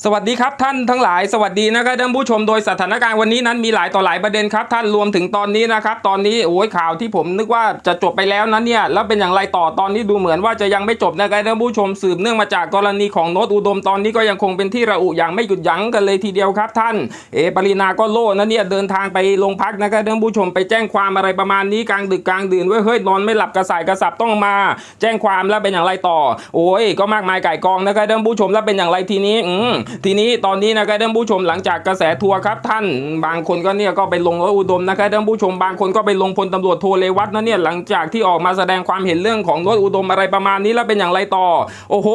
สวัสดีครับท่านทั้งหลายสวัสดีนะครับท่านผู้ชมโดยสถานการณ์วันนี้นั้นมีหลายต่อหลายประเด็นครับท่านรวมถึงตอนนี้นะครับตอนนี้โอ้ยข่าวที่ผมนึกว่าจะจบไปแล้วนั้นเนี่ยแล้วเป็นอย่างไรต่อตอนนี้ดูเหมือนว่าจะยังไม่จบนะครับท่านผู้ชมสืบเนื่องมาจากกรณีของโนตอุดมตอนนี้ก็ยังคงเป็นที่ระอุอย่างไม่หยุดยั้งกันเลยทีเดียวครับท่านเอปรินาก็โล่นะเนี่ยเดินทางไปโรงพักนะครับท่านผู้ชมไปแจ้งความอะไรประมาณนี้กลางดึกกลางดื่นเว้ยเฮ้ยนอนไม่หลับกระสายกระสับต้องมา แจ้งความแล้วเป็นอย่างไรต่อ โอ้ยก็มากมายไก่กองนะครับท่านผู้ชมแล้วเป็นอย่างไรทีนี้อืมทีนี้ตอนนี้นะครับท่านผู้ชมหลังจากกระแสทัวร์ครับท่านบางคนก็เนี่ยก็ไปลงร้อยอุดมนะครับท่านผู้ชมบางคนก็ไปลงพลตำรวจโทเลวัตนะเนี่ยหลังจากที่ออกมาแสดงความเห็นเรื่องของร้อยอุดมอะไรประมาณนี้แล้วเป็นอย่างไรต่อ โอ้โห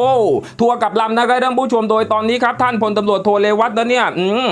ทัวร์กับลำนะครับท่านผู้ชมโดยตอนนี้ครับท่านพลตำรวจโทเลวัตนะเนี่ยอืม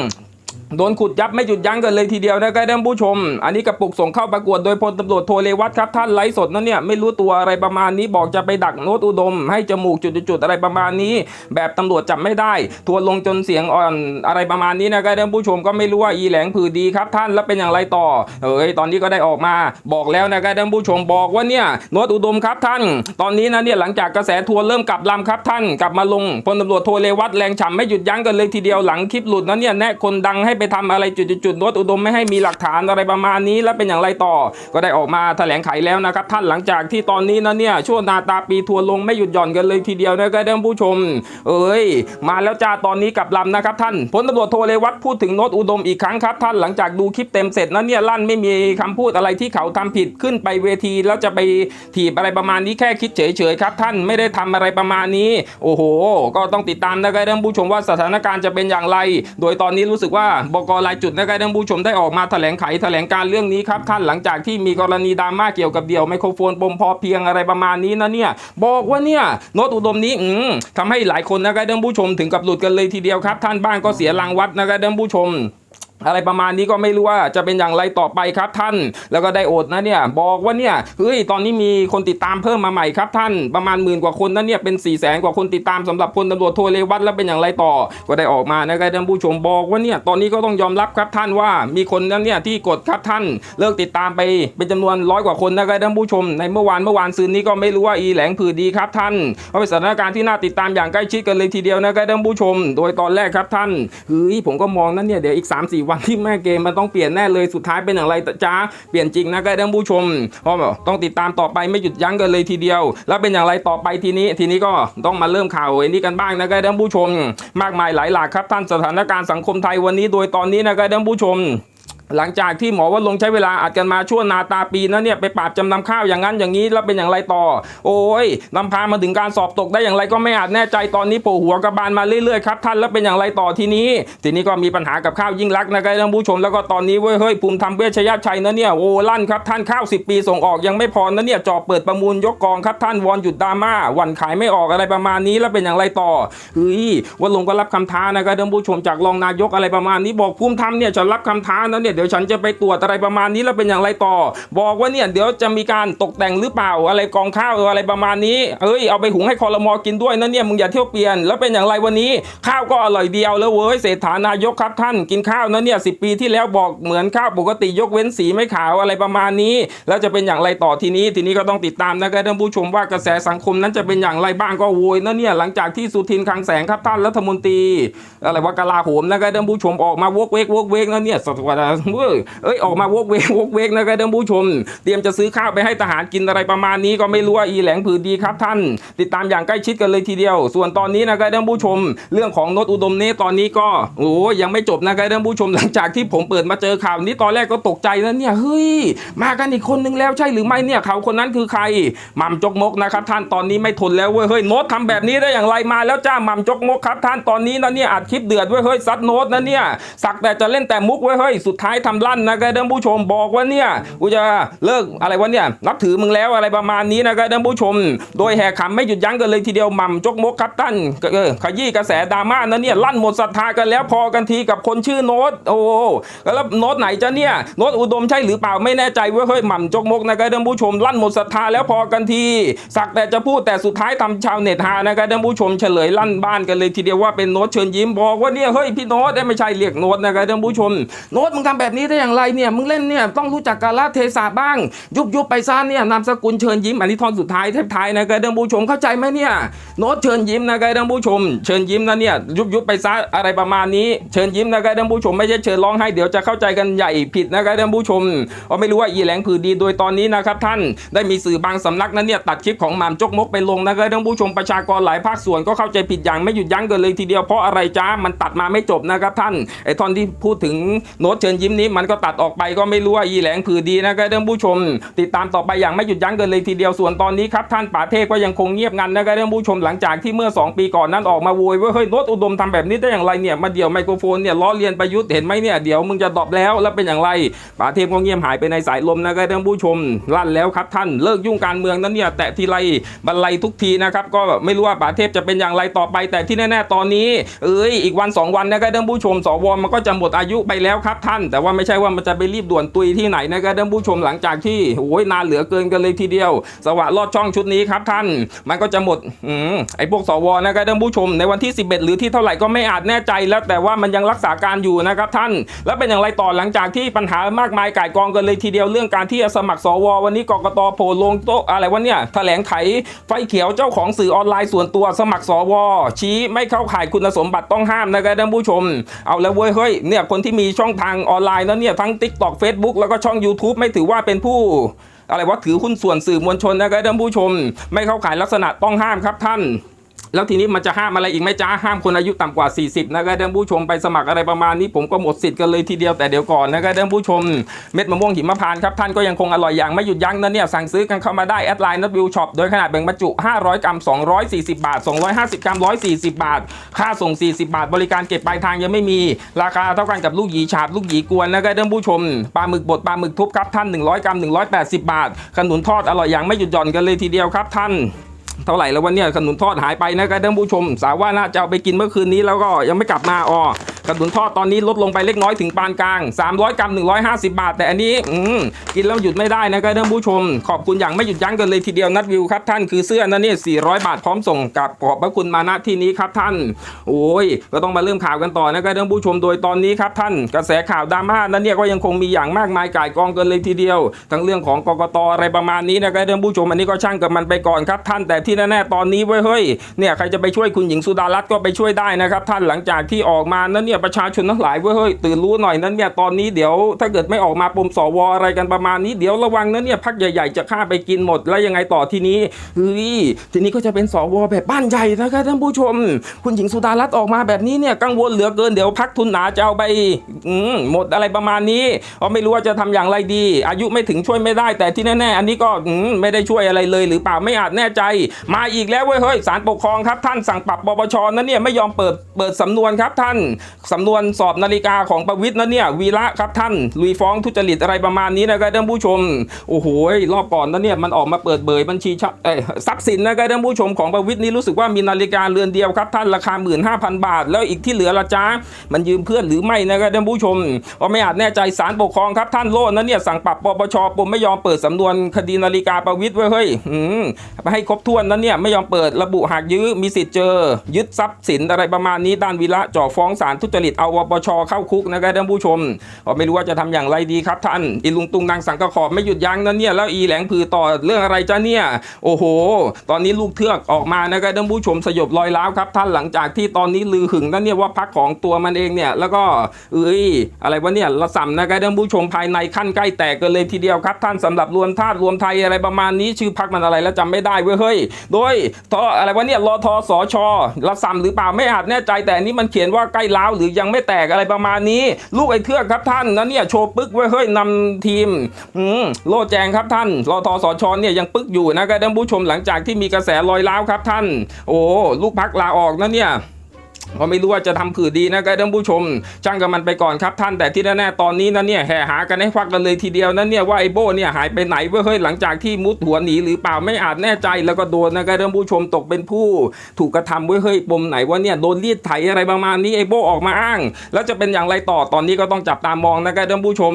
โดนขุดยับไม่หยุดยั้งกันเลยทีเดียวนะครับท่านผู้ชม อันนี้กระปุกส่งเข้าประกวดโดยพลตำรวจโทเลวัตครับท่านไลฟ์สดนั่นเนี่ยไม่รู้ตัวอะไรประมาณนี้บอกจะไปดักโน้ตอุดม ให้จมูกจุดๆอะไรประมาณนี้ แบบตำรวจจับไม่ได้ ทัวลงจนเสียงอ่อนอะไรประมาณนี้นะครับท่านผู้ชมก็ไม่รู้ว่าอีแหลงผือดีครับท่านแล้วเป็นอย่างไรต่อเอ้ยตอนนี้ก็ได้ออกมา บอกแล้วนะครับท่านผู้ชมบอกว่าเนี่ยโน้ตอุดมครับท่าน ตอนนี้นะเนี่ยหลังจากกระแสทัวเริ่มกลับลำครับท่าน กลับมาลงพลตำรวจโทเลวัตแรงฉ่ำไม่หยุดยั้งกันเลยทีเดียวหลังคลิปหลุดนั้นเนี่ยแนะคนดังให้ไปทำอะไรจุดๆโน้ตอุดมไม่ให้มีหลักฐานอะไรประมาณนี้ แล้วเป็นอย่างไรต่อ ก็ได้ออกมาแถลงไขแล้วนะครับท่านหลังจากที่ตอนนี้นะเนี่ยช่วงนาตาปีทัวร์ลงไม่หยุดหย่อนกันเลยทีเดียวนะครับท่านผู้ชม เอ้ย มาแล้วจ้าตอนนี้กับลำนะครับท่านพลตำรวจโทเลวัตพูดถึงโน้ตอุดมอีกครั้งครับ ท่านหลังจากดูคลิปเต็มเสร็จนั้นเนี่ยลั่นไม่มีคำพูดอะไรที่เขาทำผิดขึ้นไปเวทีแล้วจะไปถีบอะไรประมาณนี้แค่คิดเฉยๆครับ ท่านไม่ได้ทำอะไรประมาณนี้ โอ้โห ก็ต้องติดตามนะครับท่านผู้ชมว่าสถานการณ์จะเป็นอย่างไร โดยตอนนี้รู้สึกว่าบกรายจุดนะครับท่านผู้ชมได้ออกมาแถลงไขแถลงการเรื่องนี้ครับท่านหลังจากที่มีกรณีดราม่าเกี่ยวกับเดี่ยวไมโครโฟนปมพอเพียงอะไรประมาณนี้นะเนี่ยบอกว่าเนี่ยโนตอุดมนี้อืมทำให้หลายคนนะครับท่านผู้ชมถึงกับหลุดกันเลยทีเดียวครับ ท่านบ้างก็เสียรังวัดนะครับท่านผู้ชม อะไรประมาณนี้ก็ไม่รู้ว่าจะเป็นอย่างไรต่อไปครับท่าน แล้วก็ได้โอดนะเนี่ยบอกว่าเนี่ยเฮ้ยตอนนี้มีคนติดตามเพิ่มมาใหม่ครับท่าน ประมาณหมื่นกว่าคนนะเนี่ยเป็น4ี่แสนกว่าคนติดตามสำหรับพลตำรวจโทเลวัตแล้วเป็นอย่างไรต่อ ก็ได้ออกมานะครับท่านผู้ชมบอกว่าเนี่ยตอนนี้ก็ต้องยอมรับครับท่านว่ามีคนนั้นเนี่ยที่กดครับท่าน เลิกติดตามไปเป็นจำนวนร้อยกว่าคนนะครับท่านผู้ชม ในเมื่อวานเมื่อวานซืนนี้ก็ไม่รู้ว่าอีแหลงผือดีครับท่านเพราะเป็นสถานการณ์ที่น่าติดตามอย่างใกล้ชิดกันเลยทีเดียวนะครับท่านผู้ชม โดยตอนแรกครับท่านเฮ้ยผมก็มองนั้นเนี่ยเดี๋ยวอีก3-4วันที่แม่เกมมันต้องเปลี่ยนแน่เลยสุดท้ายเป็นอย่างไรจ้าเปลี่ยนจริงนะครับท่านผู้ชมเพราะต้องติดตามต่อไปไม่หยุดยั้งกันเลยทีเดียว แล้วเป็นอย่างไรต่อไปทีนี้ทีนี้ก็ต้องมาเริ่มข่าวไอ้นี่กันบ้างนะครับท่านผู้ชม มากมายหลายหลากครับท่านสถานการณ์สังคมไทยวันนี้โดยตอนนี้นะครับท่านผู้ชม หลังจากที่หมอว่าลงใช้เวลาอัดกันมาช่วงนาตาปีนั้นเนี่ยไปปราบจำนำข้าวอย่างนั้นอย่างนี้แล้วเป็นอย่างไรต่อ โอ้ยนำพามาถึงการสอบตกได้อย่างไรก็ไม่อาจแน่ใจตอนนี้โผล่หัวกระบาลมาเรื่อยๆครับท่านแล้วเป็นอย่างไรต่อทีนี้ ทีนี้ก็มีปัญหากับข้าวยิ่งรักนะครับท่านผู้ชมแล้วก็ตอนนี้เว้ยเฮ้ยภูมิธรรมเวชยชัยนะเนี่ยโอ้ลั่นครับท่านข้าว 10 ปีส่งออกยังไม่พอนะเนี่ยจอบเปิดประมูลยกกองครับท่านวอนหยุดดราม่าหวันขายไม่ออกอะไรประมาณนี้แล้วเป็นอย่างไรต่อเฮ้ยว่าลงก็รับคำท้านะครับท่านผู้ชมจากรองนายกอะไรประมาณนี้บอกภูมิธรรมเนี่ยฉันรับคำท้านะเนี่ยเดี๋ยวฉันจะไปตรวจอะไรประมาณนี้แล้วเป็นอย่างไรต่อ บอกว่าเนี่ยเดี๋ยวจะมีการตกแต่งหรือเปล่าอะไรกองข้าวอะไรประมาณนี้เอ้ยเอาไปหุงให้คอรมอกินด้วยนะเนี่ยมึงอย่าเที่ยวเปลี่ยนแล้วเป็นอย่างไรวันนี้ ข้าวก็อร่อยเดียวแล้วเว้ยเศรษฐานายกครับท่านกินข้าวนะเนี่ยสิปีที่แล้วบอกเหมือนข้าวปกติยกเว้นสีไม่ขาวอะไรประมาณนี้ แล้วจะเป็นอย่างไรต่อทีนี้ ทีนี้ก็ต้องติดตามนะครับท่านผู้ชมว่ากระแสสังคมนั้นจะเป็นอย่างไรบ้างก็โวยนะเนี่ยหลังจากที่สุทินคังแสงครับท่านรัฐมนตรีอะไรว่ากลาโหมนะครับท่านผู้ชมออกมาวกเวกวกเวกนะเนี่ยสวัสดีเว้ยเอ้ยออกมาวกเวกวกเวกนะครับท่านผู้ชม เตรียมจะซื้อข้าวไปให้ทหารกินอะไรประมาณนี้ก็ไม่รู้ว่าอีแหลงผือดีครับท่าน ติดตามอย่างใกล้ชิดกันเลยทีเดียว ส่วนตอนนี้นะครับท่านผู้ชม เรื่องของโนตอุดมนี้ตอนนี้ก็โอ้ยยังไม่จบนะครับท่านผู้ชมหลังจากที่ผมเปิดมาเจอข่าวนี้ตอนแรกก็ตกใจแล้วเนี่ยเฮ้ยมากันอีกคนนึงแล้วใช่หรือไม่เนี่ยเขาคนนั้นคือใครหม่ำจกมกนะครับท่านตอนนี้ไม่ทนแล้วเว้ยเฮ้ยโน้ตทำแบบนี้ได้อย่างไรมาแล้วจ้าหม่ำจกมกครับท่านตอนนี้นะเนี่ยอัดคลิปเดือดเว้ยเฮ้ยซัดโน้ตนะเนี่ยสักแต่จะเล่นแต่มุกเว้ยเฮ้ยสุดท้ายทำลั่นนะครับท่านผู้ชมบอกว่าเนี่ยกูจะเลิกอะไรวะเนี่ยนับถือมึงแล้วอะไรประมาณนี้นะครับท่านผู้ชม โดยแหกขำไม่หยุดยั้งกันเลยทีเดียวหม่ำจกมกครับท่านขยี้กระแสดราม่านะเนี่ยลั่นหมดศรัทธากันแล้วพอกันทีกับคนชื่อโน้ตโอ้แล้วโน้ตไหนจะเนี่ยโน้ตอุดมใช่หรือเปล่าไม่แน่ใจว้ยเฮ้ยหม่ำจกมกนะครับท่านผู้ชมลั่นหมดศรัทธาแล้วพอกันทีสักแต่จะพูดแต่สุดท้ายทำชาวเน็ตฮานะครับท่านผู้ชมเฉลยลั่นบ้านกันเลยทีเดียวว่าเป็นโน้ตเชิญยิ้มบอกว่าเนี่ยเฮ้ยพี่โน้ตไม่ใช่เรียกโน้ตนะครับท่านผู้ชมโน้ตมึงทำแบบแบบนี้ได้อย่างไรเนี่ยมึงเล่นเนี่ยต้องรู้จักกาลเทศะบ้าง ยุบยุบไปซะเนี่ยนามสกุลเชิญยิ้มอันนี้ทอนสุดท้ายท้ายนะครับท่านผู้ชมเข้าใจไหมเนี่ยโน้ตเชิญยิ้มนะครับท่านผู้ชม เชิญยิ้มนะเนี่ยยุบยุบไปซะอะไรประมาณนี้ เชิญยิ้มนะครับท่านผู้ชมไม่ใช่เชิญร้องไห้เดี๋ยวจะเข้าใจกันใหญ่ผิดนะครับท่านผู้ชมเราไม่รู้ว่าอีแหลงผือดีโดยตอนนี้นะครับท่านได้มีสื่อบางสำนักนั้นเนี่ยตัดคลิปของหม่ำจกมกไปลงนะครับท่านผู้ชมประชากรหลายภาคส่วนก็เข้าใจผิดอย่างไม่หยุดยั้งกันเลยทีเดียวเพราะอะไรจ้ามันตัดมาไม่จบนะครับท่านไอ้ท่อนที่พูดถึงโน้ตเชิญยิ้มนี้มันก็ตัดออกไปก็ไม่รู้ว่าอีแหลงผือดีนะครับท่านผู้ชม ติดตามต่อไปอย่างไม่หยุดยั้งกันเลยทีเดียวส่วนตอนนี้ครับท่านป่าเทพก็ยังคงเงียบงันนะครับท่านผู้ชมหลังจากที่เมื่อ 2 ปีก่อนนั้นออกมาโวยว่าเฮ้ยโนตอุดมทำแบบนี้ได้อย่างไรเนี่ยมาเดี่ยวไมโครโฟนเนี่ยล้อเลียนประยุทธ์เห็นไหมเนี่ยเดี๋ยวมึงจะตอบแล้วแล้วเป็นอย่างไรป่าเทพก็เงียบหายไปในสายลมนะครับท่านผู้ชมลั่นแล้วครับท่านเลิกยุ่งการเมืองนั้นเนี่ยแตะทีไรบรรลัยทุกทีนะครับก็ไม่รู้ว่าป่าเทพจะเป็นอย่างไรต่อไปแต่ที่แน่ๆตอนนี้ เอ้ยอีกวันสองวันนะครับท่านผู้ชมสวมันก็จะหมดอายุไปแล้วครับท่านแต่ว่าไม่ใช่ว่ามันจะไปรีบด่วนตุยที่ไหนนะครับท่านผู้ชมหลังจากที่โอ้ยนานเหลือเกินกันเลยทีเดียว สวะลอดช่องชุดนี้ครับท่าน มันก็จะหมดอืมไอ้พวกสวนะครับท่านผู้ชมในวันที่ 11 หรือที่เท่าไหร่ก็ไม่อาจแน่ใจแล้วแต่ว่ามันยังรักษาการอยู่นะครับท่าน แล้วเป็นอย่างไรต่อหลังจากที่ปัญหามากมายก่ายกองกันเลยทีเดียวเรื่องการที่จะสมัครสว วันนี้กกตโผล่ลงโต๊ะอะไรวะเนี่ยแถลงไขไฟเขียวเจ้าของสื่อออนไลน์ส่วนตัวสมัครสว ชี้ไม่เข้าข่ายคุณสมบัติต้องห้ามนะครับท่านผู้ชม เอาแล้วเว้ยเฮ้ยเนี่ยคนที่มีช่องทางออนไลน์นั้วเนี่ยทั้ง TikTok Facebook แล้วก็ช่อง YouTube ไม่ถือว่าเป็นผู้อะไรว่าถือหุ้นส่วนสื่อมวลชนนะครับท่านผู้ชม ไม่เข้าข่ายลักษณะต้องห้ามครับท่าน แล้วทีนี้มันจะห้ามอะไรอีกไหมจ้าห้ามคนอายุต่ำกว่า 40 นะครับท่านผู้ชมไปสมัครอะไรประมาณนี้ผมก็หมดสิทธิ์กันเลยทีเดียวแต่เดี๋ยวก่อนนะครับท่านผู้ชมเม็ดมะม่วงหิมพานต์ครับท่านก็ยังคงอร่อยอย่างไม่หยุดยั้งนะเนี่ยสั่งซื้อกันเข้ามาได้แอดไลน์นัทวิวช็อปโดยขนาดแบ่งบรรจุ 500 กรัม 240 บาท 250 กรัม 140 บาท ค่าส่ง 40 บาท บริการเก็บปลายทางยังไม่มี ราคาเท่ากันกับลูกหยีฉาบลูกหยีกวนนะครับท่านผู้ชมปลาหมึกบดปลาหมึกทุบครับท่าน 100 กรัม 180 บาท ขนุนทอดอร่อยอย่างไม่หยุดหย่อนกันเลยทีเดียวครับท่าน เท่าไหร่แล้ววันเนี้ยขนุนทอดหายไปนะครับท่านผู้ชม สาวว่าน่าจะเอาไปกินเมื่อคืนนี้แล้วก็ยังไม่กลับมาอ๋อขนุนทอดตอนนี้ลดลงไปเล็กน้อยถึงปานกลาง 300 กรัม 150 บาท แต่อันนี้อืมกินแล้วหยุดไม่ได้นะครับท่านผู้ชม ขอบคุณอย่างไม่หยุดยั้งกันเลยทีเดียวนัดวิวครับท่านคือเสื้อนั่นนี่400 บาทพร้อมส่งกับขอบพระคุณมาณที่นี้ครับท่าน โอ้ย ก็ต้องมาเริ่มข่าวกันต่อนะครับท่านผู้ชมโดยตอนนี้ครับท่าน กระแสข่าวดราม่านั้นเนี่ยก็ยังคงมีอย่างมากมายก่ายกองกันเลยทีเดียว ทั้งเรื่องของกกตอะไรประมาณนี้นะครับท่านผู้ชมอันนี้ก็ช่างกับมันไปก่อนครับท่านแต่ที่แน่ๆตอนนี้เว้ยเฮ้ยเนี่ยใครจะไปช่วยคุณหญิงสุดารัตน์ก็ไปช่วยได้นะครับ ท่านหลังจากที่ออกมานั้นเนี่ยประชาชนทั้งหลายเว้ยเฮ้ยตื่นรู้หน่อยนั้นเนี่ยตอนนี้เดี๋ยวถ้าเกิดไม่ออกมาปมสวอะไรกันประมาณนี้เดี๋ยวระวังนะเนี่ยพักใหญ่ๆจะฆ่าไปกินหมดแล้วยังไงต่อทีนี้เฮ้ยทีนี้ก็จะเป็นสวแบบบ้านใหญ่นะครับท่านผู้ชม คุณหญิงสุดารัตน์ออกมาแบบนี้เนี่ยกังวลเหลือเกินเดี๋ยวพักทุนหนาจะเอาไปอืมหมดอะไรประมาณนี้ก็ไม่รู้ว่าจะทำอย่างไรดี อายุไม่ถึงช่วยไม่ได้ แต่ที่แน่ๆอันนี้ก็อืมไม่ได้ช่วยอะไรเลย หรือเปล่าไม่อาจแน่ใจมาอีกแล้วเว้ยเฮ้ยศาลปกครองครับท่านสั่งปรับปปชนั้นเนี่ยไม่ยอมเปิดเปิดสำนวนครับท่านสำนวนสอบนาฬิกาของประวิทย์นั้นเนี่ยวีระครับท่านลุยฟ้องทุจริตอะไรประมาณนี้นะครับท่านผู้ชมโอ้โหรอบก่อนนั้นเนี่ยมันออกมาเปิดเผยบัญชีชทรัพย์สินนะครับท่านผู้ชมของประวิทย์นี่รู้สึกว่ามีนาฬิกาเรือนเดียวครับท่านราคา 15,000 บาท แล้วอีกที่เหลือละจ้ามันยืมเพื่อนหรือไม่นะครับท่านผู้ชมก็ไม่อาจแน่ใจศาลปกครองครับท่านโลดนั้นเนี่ยสั่งปรับปปชปมไม่ยอมเปิดสำนวนคดีนาฬิกาประวิทย์ไว้เฮ้ยให้ครบถ้วนนั้นเนี่ยไม่ยอมเปิดระบุหากยื้อมีสิทธิ์เจอ ยึดทรัพย์สินอะไรประมาณนี้ด้านวีระจ่อฟ้องศาลทุจริตเอาวปชเข้าคุกนะครับท่านผู้ชมก็ไม่รู้ว่าจะทำอย่างไรดีครับท่านอีลุงตุงนางสังกขอบไม่หยุดยั้งนั้นเนี่ยแล้วอีแหลงผือต่อเรื่องอะไรจ้าเนี่ย โอ้โห ตอนนี้ลูกเทือกออกมานะครับท่านผู้ชมสยบรอยร้าวครับท่านหลังจากที่ตอนนี้ลือหึงนั่นเนี่ยว่าพักของตัวมันเองเนี่ยแล้วก็เอ้ยอะไรวะเนี่ยละสัมนะครับท่านผู้ชมภายในขั้นใกล้แตกกันเลยทีเดียวครับ ท่านสำหรับรวมธาตุรวมไทยอะไรประมาณนี้ชื่อพักมันอะไรแล้วจำไม่ได้เว้ยเฮ้ยโดยทออะไรวะเนี่ยรอทอสอชอละสัมหรือเปล่าไม่อาจแน่ใจ แต่อันนี้มันเขียนว่าใกล้ล้าวหรือยังไม่แตกอะไรประมาณนี้ ลูกไอ้เทือกครับท่านนะเนี่ยโชว์ปึ๊กไว้เฮ้ยนำทีมอืมโลแจงครับท่านรอทอสอชอเนี่ยยังปึ๊กอยู่นะครับท่านผู้ชมหลังจากที่มีกระแสลอยล้าวครับท่าน โอ้ลูกพักลาออกนะเนี่ย ก็ไม่รู้ว่าจะทำผือดีนะครับท่านผู้ชม ช่างกับมันไปก่อนครับท่านแต่ที่แน่ๆตอนนี้นะเนี่ยแห่หากันให้ฟักกันเลยทีเดียวนะเนี่ยว่าไอโบเนี่ยหายไปไหนเว้ยเฮ้ยหลังจากที่มุดหัวหนีหรือเปล่าไม่อาจแน่ใจแล้วก็โดนนะครับท่านผู้ชมตกเป็นผู้ ถูกกระทำเว้ยเฮ้ยปมไหนว่าเนี่ยโดนรีดไถอะไรประมาณนี้ไอโบออกมาอ้าง แล้วจะเป็นอย่างไรต่อตอนนี้ก็ต้องจับตามองนะครับท่านผู้ชม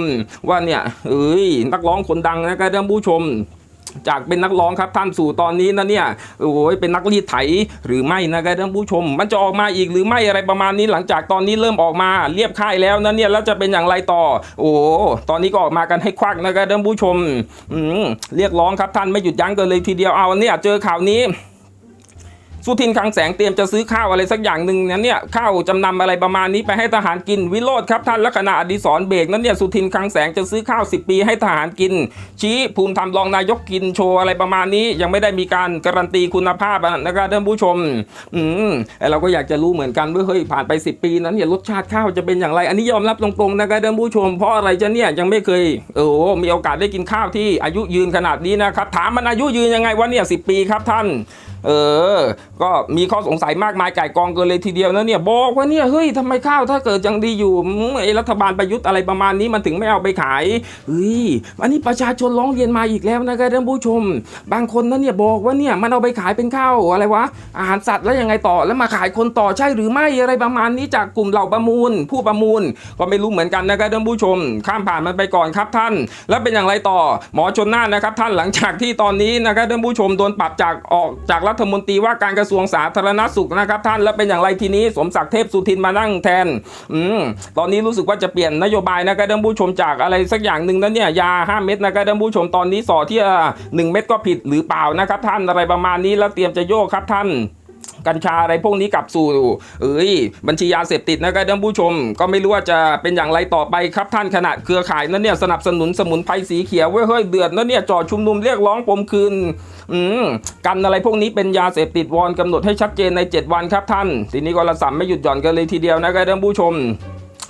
ว่าเนี่ยเอ้ยนักร้องคนดังนะครับท่านผู้ชม จากเป็นนักร้องครับท่านสู่ตอนนี้นะเนี่ยโอ้ยเป็นนักรีดไถหรือไม่นะครับท่านผู้ชม มันจะออกมาอีกหรือไม่อะไรประมาณนี้หลังจากตอนนี้เริ่มออกมาเรียบค่ายแล้วนะเนี่ยแล้วจะเป็นอย่างไรต่อ โอ้ตอนนี้ก็ออกมากันให้ควักนะครับท่านผู้ชมอืมเรียกร้องครับท่านไม่หยุดยั้งกันเลยทีเดียวเอาเนี่ยเจอข่าวนี้ สุทินคังแสงเตรียมจะซื้อข้าวอะไรสักอย่างหนึ่งนั้นเนี่ยข้าวจำนำอะไรประมาณนี้ไปให้ทหารกินวิโรธครับท่านและคณะอดีศรเบรกนั้นเนี่ยสุทินคังแสงจะซื้อข้าว 10 ปีให้ทหารกิน ชี้ภูมิธรรมรองนายกกินโชว์อะไรประมาณนี้ ยังไม่ได้มีการการันตีคุณภาพนะครับท่านผู้ชม อืมไอ้เราก็อยากจะรู้เหมือนกันว่าเฮ้ยผ่านไป 10 ปีนั้นเนี่ยรสชาติข้าวจะเป็นอย่างไร อันนี้ยอมรับตรงๆนะครับท่านผู้ชม เพราะอะไรจะเนี่ยยังไม่เคยเออมีโอกาสได้กินข้าวที่อายุยืนขนาดนี้นะครับถามมันอายุยืนยังไงวะเนี่ยสิปีครับท่าน เออ ก็มีข้อสงสัยมากมายไก่กองเกินเลยทีเดียวนะเนี่ยบอกว่าเนี่ยเฮ้ยทำไมข้าวถ้าเกิดยังดีอยู่ไอ้รัฐบาลประยุทธ์อะไรประมาณนี้มันถึงไม่เอาไปขายเฮ้ยอันนี้ประชาชนร้องเรียนมาอีกแล้วนะครับท่านผู้ชม บางคนนะเนี่ยบอกว่าเนี่ยมันเอาไปขายเป็นข้าวอะไรวะอาหารสัตว์แล้วยังไงต่อแล้วมาขายคนต่อใช่หรือไม่อะไรประมาณนี้จากกลุ่มเหล่าประมูล ผู้ประมูลก็ไม่รู้เหมือนกันนะครับท่านผู้ชม ข้ามผ่านมันไปก่อนครับท่าน แล้วเป็นอย่างไรต่อหมอชนน่านนะครับท่านหลังจากที่ตอนนี้นะครับท่านผู้ชมโดนปรับจากออกจากรัฐมนตรีว่าการกระทรวงสาธารณสุขนะครับท่านแล้วเป็นอย่างไรทีนี้สมศักดิ์เทพสุทินมานั่งแทนอืมตอนนี้รู้สึกว่าจะเปลี่ยนนโยบายนะครับท่านผู้ชมจากอะไรสักอย่างหนึ่งนั้นเนี่ยยา 5 เม็ดนะครับท่านผู้ชมตอนนี้สอที่หนึ่งเม็ดก็ผิดหรือเปล่านะครับท่านอะไรประมาณนี้แล้วเตรียมจะโยกครับท่าน กัญชาอะไรพวกนี้กลับสู่เอ้ยบัญชียาเสพติดนะครับท่านผู้ชม ก็ไม่รู้ว่าจะเป็นอย่างไรต่อไปครับท่านขณะเครือข่ายนั้นเนี่ยสนับสนุนสมุนไพรสีเขียวเว้ยเฮ้ยเดือดนั้นเนี่ยจอดชุมนุมเรียกร้องปมคืนอืมกันอะไรพวกนี้เป็นยาเสพติดวอนกำหนดให้ชัดเจนใน 7 วันครับท่าน ทีนี้ก็ระสำไม่หยุดหย่อนกันเลยทีเดียวนะครับท่านผู้ชม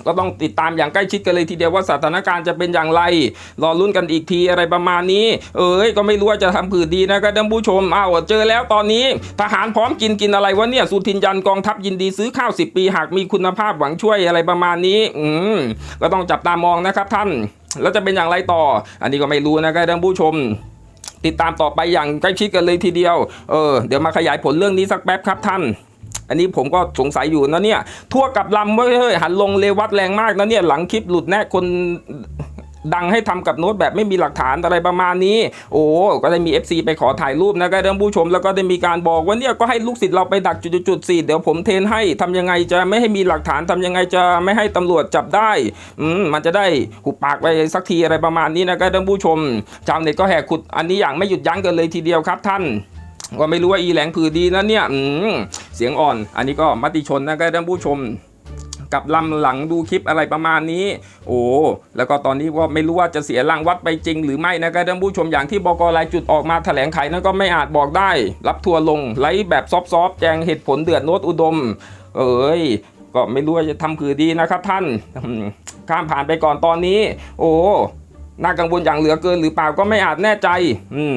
ก็ต้องติดตามอย่างใกล้ชิดกันเลยทีเดียวว่าสถานการณ์จะเป็นอย่างไร รอลุ้นกันอีกทีอะไรประมาณนี้ เอ้ยก็ไม่รู้ว่าจะทำผืนดีนะครับท่านผู้ชมอ้าวเจอแล้วตอนนี้ ทหารพร้อมกินกินอะไรวะเนี่ยสุทินยันกองทัพยินดีซื้อข้าวสิปีหากมีคุณภาพหวังช่วยอะไรประมาณนี้ อืมก็ต้องจับตามองนะครับท่าน แล้วจะเป็นอย่างไรต่อ อันนี้ก็ไม่รู้นะครับท่านผู้ชมติดตามต่อไปอย่างใกล้ชิดกันเลยทีเดียว เออ เดี๋ยวมาขยายผลเรื่องนี้สักแป๊บครับท่าน อันนี้ผมก็สงสัยอยู่นะเนี่ย ทั่วกับลำเว้ยเฮ้ยหันลงเลวัดแรงมากนะเนี่ยหลังคลิปหลุดแน่คนดังให้ทำกับโน้ตแบบไม่มีหลักฐานอะไรประมาณนี้ โอ้ก็ได้มี FC ไปขอถ่ายรูปนะครับท่านผู้ชมแล้วก็ได้มีการบอกว่าเนี่ยก็ให้ลูกศิษย์เราไปดักจุดๆๆสิเดี๋ยวผมเทนให้ทำยังไงจะไม่ให้มีหลักฐานทำยังไงจะไม่ให้ตำรวจจับได้อืมมันจะได้หุบปากไปสักทีอะไรประมาณนี้นะครับท่านผู้ชมชาวเน็ตก็แหกขุดอันนี้อย่างไม่หยุดยั้งกันเลยทีเดียวครับท่าน ก็ไม่รู้ว่าอีแหลงผือดีนะเนี่ยเสียงอ่อน อันนี้ก็มติชนนะครับท่านผู้ชมกับลำหลังดูคลิปอะไรประมาณนี้ โอ้แล้วก็ตอนนี้ก็ไม่รู้ว่าจะเสียรางวัดไปจริงหรือไม่นะครับท่านผู้ชมอย่างที่บกรายจุดออกมาแถลงไขนั้นก็ไม่อาจบอกได้ รับทัวร์ลงไลฟ์แบบซอฟๆแจงเหตุผลเดือดโน้ตอุดม เอ้ยก็ไม่รู้ว่าจะทำคือดีนะครับท่านข้ามผ่านไปก่อนตอนนี้ โอ้น่ากังวลอย่างเหลือเกินหรือเปล่าก็ไม่อาจแน่ใจ อืม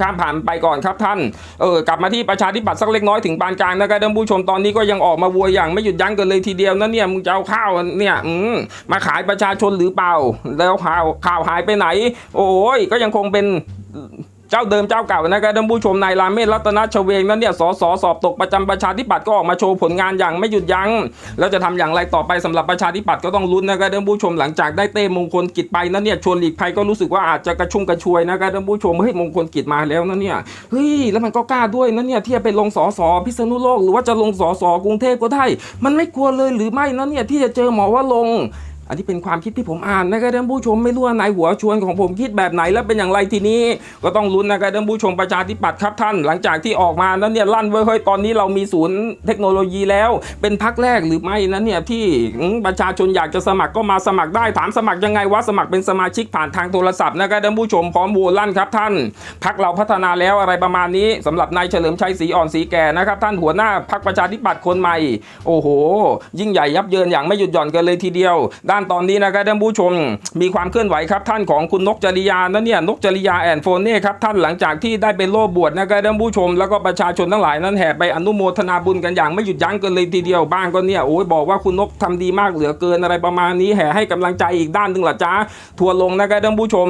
ข้ามผ่านไปก่อนครับท่าน เออกลับมาที่ประชาธิปัตย์สักเล็กน้อยถึงปานกลางนะครับท่านผู้ชมตอนนี้ก็ยังออกมาวัวอย่างไม่หยุดยั้งกันเลยทีเดียวนะเนี่ยมึงจะเอาข้าวเนี่ยมมาขายประชาชนหรือเปล่า แล้วข่าวข่าวหายไปไหน โอ้ยก็ยังคงเป็น เจ้าเดิมเจ้าเก่านะครับท่านผู้ชมนายราเมศรัตนชเวงนั้นเนี่ยสสสอบตกประจำประชาธิปัตย์ก็ออกมาโชว์ผลงานอย่างไม่หยุดยัง้งแล้วจะทำอย่างไรต่อไปสำหรับประชาธิปัตย์ก็ต้องลุ้นนะครับท่านผู้ชมหลังจากได้เต้มงคลกิจไปนั้นเนี่ยชวนหลีกภัยก็รู้สึกว่าอาจจะกระชุ่มกระชวยนะครับท่านผู้ชมเฮ้ยมงคลกิจมาแล้วนะเนี่ยเฮ้ยแล้วมันก็กล้าด้วยนะเนี่ยที่จะไปลงสสพิษณุโลก หรือว่าจะลงสสกรุงเทพก็ได้ มันไม่กลัวเลยหรือไม่นะเนี่ยที่จะเจอหมอว่าลง อันนี้เป็นความคิดที่ผมอ่านนะครับท่านผู้ชมไม่รู้ว่านายหัวชวนของผมคิดแบบไหนแล้วเป็นอย่างไรทีนี้ ก็ต้องลุ้นนะครับท่านผู้ชมประชาธิปัตย์ครับท่าน หลังจากที่ออกมานั้นเนี่ยลั่นไว้เฮ้ยตอนนี้เรามีศูนย์เทคโนโลยีแล้ว เป็นพักแรกหรือไม่นั้นเนี่ยที่ประชาชนอยากจะสมัครก็มาสมัครได้ถามสมัครยังไงวะสมัครเป็นสมาชิกผ่านทางโทรศัพท์นะครับท่านผู้ชมพร้อมโหวตลั่นครับท่านพักเราพัฒนาแล้วอะไรประมาณนี้สำหรับนายเฉลิมชัยศรีอ่อนศรีแก่นะครับท่านหัวหน้าพักประชาธิปัตย์คนใหม่ โอ้โห ยิ่งใหญ่ยับเยินอย่างไม่หยุดหย่อนกันเลยทีเดียวด้านตอนนี้นะครับท่านผู้ชม มีความเคลื่อนไหวครับท่านของคุณนกจริยานะเนี่ยนกจริยาแอนโฟเน่ครับท่านหลังจากที่ได้ไปโลบบวชนะครับท่านผู้ชม แล้วก็ประชาชนทั้งหลายนั้นแห่ไปอนุโมทนาบุญกันอย่างไม่หยุดยั้งกันเลยทีเดียวบ้างก็เนี่ยโอ้ยบอกว่าคุณนกทำดีมากเหลือเกินอะไรประมาณนี้แห่ให้กำลังใจอีกด้านหนึ่งละจ้าทัวลงนะครับท่านผู้ชม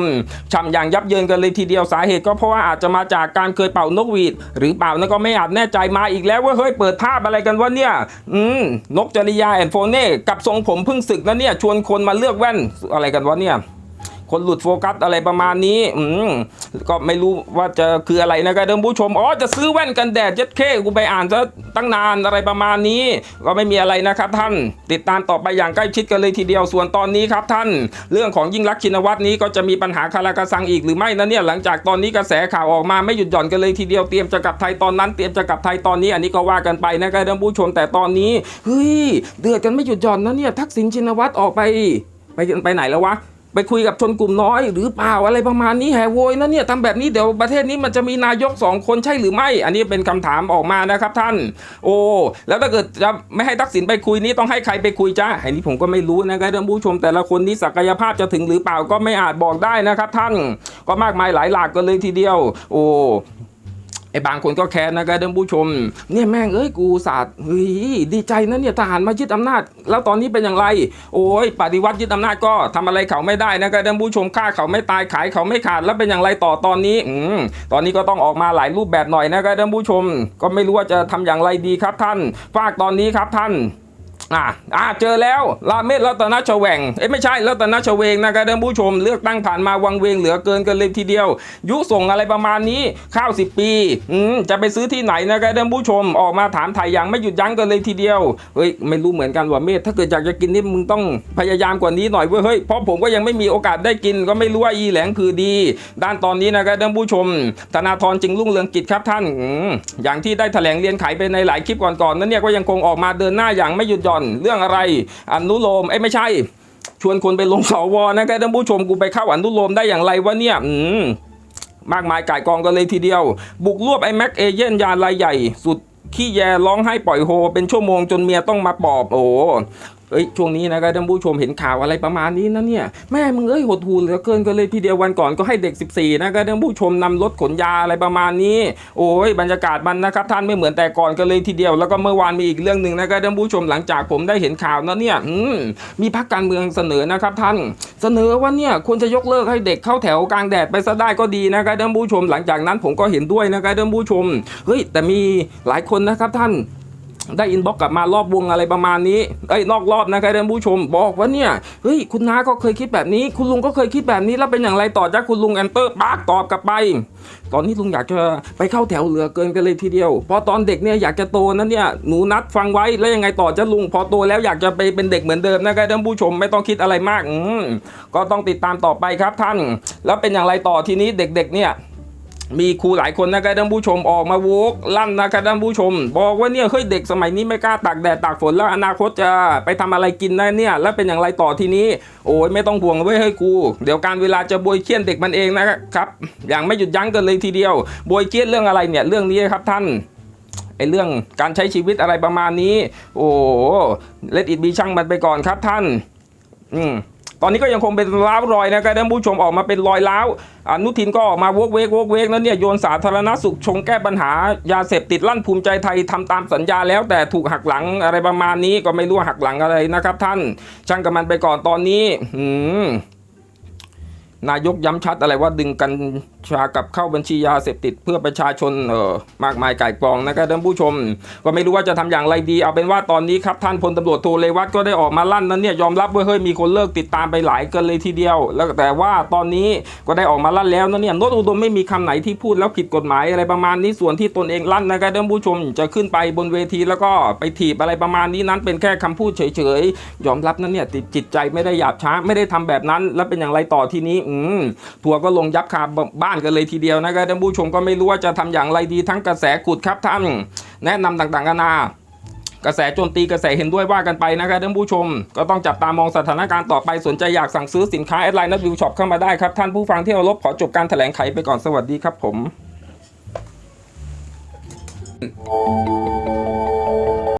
ช่ำอย่างยับเยินกันเลยทีเดียวสาเหตุก็เพราะว่าอาจจะมาจากการเคยเป่านกหวีด หรือเปล่านั่นก็ไม่อาจแน่ใจมาอีกแล้วว่าเฮ้ยเปิดภาพอะไรกันวะเนี่ยอืมนกจริยาแอนโฟเน่กับทรงผมเพึ่งศึกนะเนี่ยชวนคนมาเลือกแว่นอะไรกันวะเนี่ย คนหลุดโฟกัสอะไรประมาณนี้อืมก็ไม่รู้ว่าจะคืออะไรนะครับท่านผู้ชมอ๋อจะซื้อแว่นกันแดดเจ็ดเคกูไปอ่านซะตั้งนานอะไรประมาณนี้ ก็ไม่มีอะไรนะครับ ท่านติดตามต่อไปอย่างใกล้ชิดกันเลยทีเดียวส่วนตอนนี้ครับท่าน เรื่องของยิ่งรักชินวัตรนี้ก็จะมีปัญหาคาราคาซังอีกหรือไม่นะเนี่ยหลังจากตอนนี้กระแสข่าวออกมาไม่หยุดหย่อนกันเลยทีเดียวเตรียมจะกลับไทยตอนนั้นเตรียมจะกลับไทยตอนนี้อันนี้ก็ว่ากันไปนะครับท่านผู้ชมแต่ตอนนี้เฮ้ยเดือดกันไม่หยุดหย่อนนะเนี่ยทักษิณชินวัตรออกไปไปไปไหนแล้ววะ ไปคุยกับชนกลุ่มน้อย หรือเปล่าอะไรประมาณนี้แฮโวยนะเนี่ยทำแบบนี้เดี๋ยวประเทศนี้มันจะมีนายกสองคนใช่หรือไม่ อันนี้เป็นคำถามออกมานะครับท่าน โอ้แล้วถ้าเกิดจะไม่ให้ทักษิณไปคุยนี้ต้องให้ใครไปคุยจ้าอันนี้ผมก็ไม่รู้นะครับท่านผู้ชมแต่ละคนนี้ศักยภาพจะถึงหรือเปล่าก็ไม่อาจบอกได้นะครับท่าน ก็มากมายหลายหลากกันเลยทีเดียว โอ้ ไอ้บางคนก็แค้นนะครับท่านผู้ชม เนี่ยแม่งเอ้ยกูศาสตร์เฮ้ยดีใจนะเนี่ยทหารมายึดอำนาจ แล้วตอนนี้เป็นอย่างไร โอ้ยปฏิวัติยึดอำนาจก็ทำอะไรเขาไม่ได้นะครับท่านผู้ชมฆ่าเขาไม่ตายขายเขาไม่ขาดแล้วเป็นอย่างไรต่อตอนนี้อืมตอนนี้ก็ต้องออกมาหลายรูปแบบหน่อยนะครับท่านผู้ชม ก็ไม่รู้ว่าจะทำอย่างไรดีครับท่านฝากตอนนี้ครับท่าน อ่าอ่าเจอแล้วลาเมศรัตนชแวงเอ้ยไม่ใช่รัตนชเวงนะครับท่านผู้ชมเลือกตั้งผ่านมาวังเวงเหลือเกินกันเลยทีเดียว ยุส่งอะไรประมาณนี้ข้าวสิปีอืมจะไปซื้อที่ไหนนะครับท่านผู้ชมออกมาถามถ่ายอย่างไม่หยุดยั้งกันเลยทีเดียวเฮ้ยไม่รู้เหมือนกันว่าเมธถ้าเกิดอยากจะกินนี่มึงต้องพยายามกว่านี้หน่อยเว้ยเฮ้ยเพราะผมก็ยังไม่มีโอกาสได้กินก็ไม่รู้ว่าอีแหลงคือดี ด้านตอนนี้นะครับท่านผู้ชม ธนาธรจึงรุ่งเรืองกิจครับท่านอืมอย่างที่ได้แถลงเรียนไขไปในหลายคลิปก่อนๆนั้นเนี่ยก็ยังคงออกมาเดินหน้าอย่างไม่หยุดหย่อนเรื่องอะไรอนุโลมไอ้ไม่ใช่ ชวนคนไปลงสวนะครับท่านผู้ชมกูไปเข้าอนุโลมได้อย่างไรวะเนี่ยอืมมากมายก่ายกองกันเลยทีเดียว บุกรวบไอ้แม็กเอเย่นยารายใหญ่ สุดขี้แยร้องให้ปล่อยโฮ เป็นชั่วโมงจนเมียต้องมาปอบโอ้ เอ้ยช่วงนี้นะครับท่านผู้ชมเห็นข่าวอะไรประมาณนี้นะเนี่ยแม่มึงเอ้ยหดหูเหลือเกินกันเลยทีเดียววันก่อนก็ให้เด็ก 14นะครับท่านผู้ชมนำรถขนยาอะไรประมาณนี้ โอ้ยบรรยากาศมันนะครับท่านไม่เหมือนแต่ก่อนกันเลยทีเดียว แล้วก็เมื่อวานมีอีกเรื่องหนึ่งนะครับท่านผู้ชมหลังจากผมได้เห็นข่าวนะเนี่ยมมีพรรคการเมืองเสนอนะครับท่าน เสนอว่าเนี่ยควรจะยกเลิกให้เด็กเข้าแถวกลางแดดไปซะได้ก็ดีนะครับท่านผู้ชม หลังจากนั้นผมก็เห็นด้วยนะครับท่านผู้ชมเฮ้ยแต่มีหลายคนนะครับท่าน ได้อินบ็อกกลับมารอบวงอะไรประมาณนี้เอ้นอกรอบนะครับท่านผู้ชมบอกว่าเนี่ยเฮ้ยคุณน้าก็เคยคิดแบบนี้ คุณลุงก็เคยคิดแบบนี้แล้วเป็นอย่างไรต่อจากคุณลุงแอนเตอร์ปากตอบกลับไป ตอนนี้ลุงอยากจะไปเข้าแถวเหลือเกินกันเลยทีเดียวพอตอนเด็กเนี่ยอยากจะโตนั้นเนี่ยหนูนัดฟังไว้แล้วยังไงต่อจะลุงพอโตแล้วอยากจะไปเป็นเด็กเหมือนเดิมนะครับท่านผู้ชมไม่ต้องคิดอะไรมากอืก็ต้องติดตามต่อไปครับท่าน แล้วเป็นอย่างไรต่อทีนี้เด็กๆเนี่ย มีครูหลายคนนะครับท่านผู้ชมออกมาโวกลั่นนะครับท่านผู้ชม บอกว่าเนี่ยเฮ้ยเด็กสมัยนี้ไม่กล้าตากแดดตากฝนแล้วอนาคตจะไปทำอะไรกินได้เนี่ยแล้วเป็นอย่างไรต่อทีนี้ โอ้ยไม่ต้องห่วงเว้ยเฮ้ยครูเดี๋ยวการเวลาจะบวยเคี่ยนเด็กมันเองนะครับอย่างไม่หยุดยั้งกันเลยทีเดียว บวยเคี่ยนเรื่องอะไรเนี่ยเรื่องนี้ครับท่านไอเรื่องการใช้ชีวิตอะไรประมาณนี้ โอ้เลดอิดบีช่างมันไปก่อนครับท่าน อืม ตอนนี้ก็ยังคงเป็นร้าวรอยนะครับท่านผู้ชมออกมาเป็นรอยร้าวอนุทินก็ออกมาวกเวกวกเวกนั้นเนี่ยโยนสาธารณสุขชงแก้ปัญหายาเสพติดลั่นภูมิใจไทยทำตามสัญญาแล้ว แต่ถูกหักหลังอะไรประมาณนี้ก็ไม่รู้หักหลังอะไรนะครับ ท่านช่างกับมันไปก่อนตอนนี้อืม นายกย้ำชัดอะไรว่าดึงกัญชากับเข้าบัญชียาเสพติดเพื่อประชาชนเออมากมายก่ายกองนะครับท่านผู้ชม ก็ไม่รู้ว่าจะทำอย่างไรดี เอาเป็นว่าตอนนี้ครับท่านพลตำรวจโทเลวัตก็ได้ออกมาลั่นนั้นเนี่ยยอมรับว่าเฮ้ยมีคนเลิกติดตามไปหลายกันเลยทีเดียว แล้วแต่ว่าตอนนี้ก็ได้ออกมาลั่นแล้วนะเนี่ยโนตอุดมไม่มีคำไหนที่พูดแล้วผิดกฎหมายอะไรประมาณนี้ส่วนที่ตนเองลั่นนะครับท่านผู้ชมจะขึ้นไปบนเวทีแล้วก็ไปถีบอะไรประมาณนี้นั้น เป็นแค่คำพูดเฉยๆยอมรับนั้นเนี่ยติดจิตใจไม่ได้หยาบช้าไม่ได้ทำแบบนั้น แล้วเป็นอย่างไรต่อทีนี้อืมทัวร์ก็ลงยับคาบ้านกันเลยทีเดียวนะครับท่านผู้ชมก็ไม่รู้ว่าจะทำอย่างไรดีทั้งกระแสขุดครับท่านแนะนำต่างๆกันานา กระแสโจมตีกระแสเห็นด้วยว่ากันไปนะครับท่านผู้ชม ก็ต้องจับตามองสถานการณ์ต่อไปสนใจอยากสั่งซื้อสินค้าแอดไลน์นัดวิวช็อปเข้ามาได้ครับท่านผู้ฟังที่เคารพขอจบการแถลงไขไปก่อนสวัสดีครับผม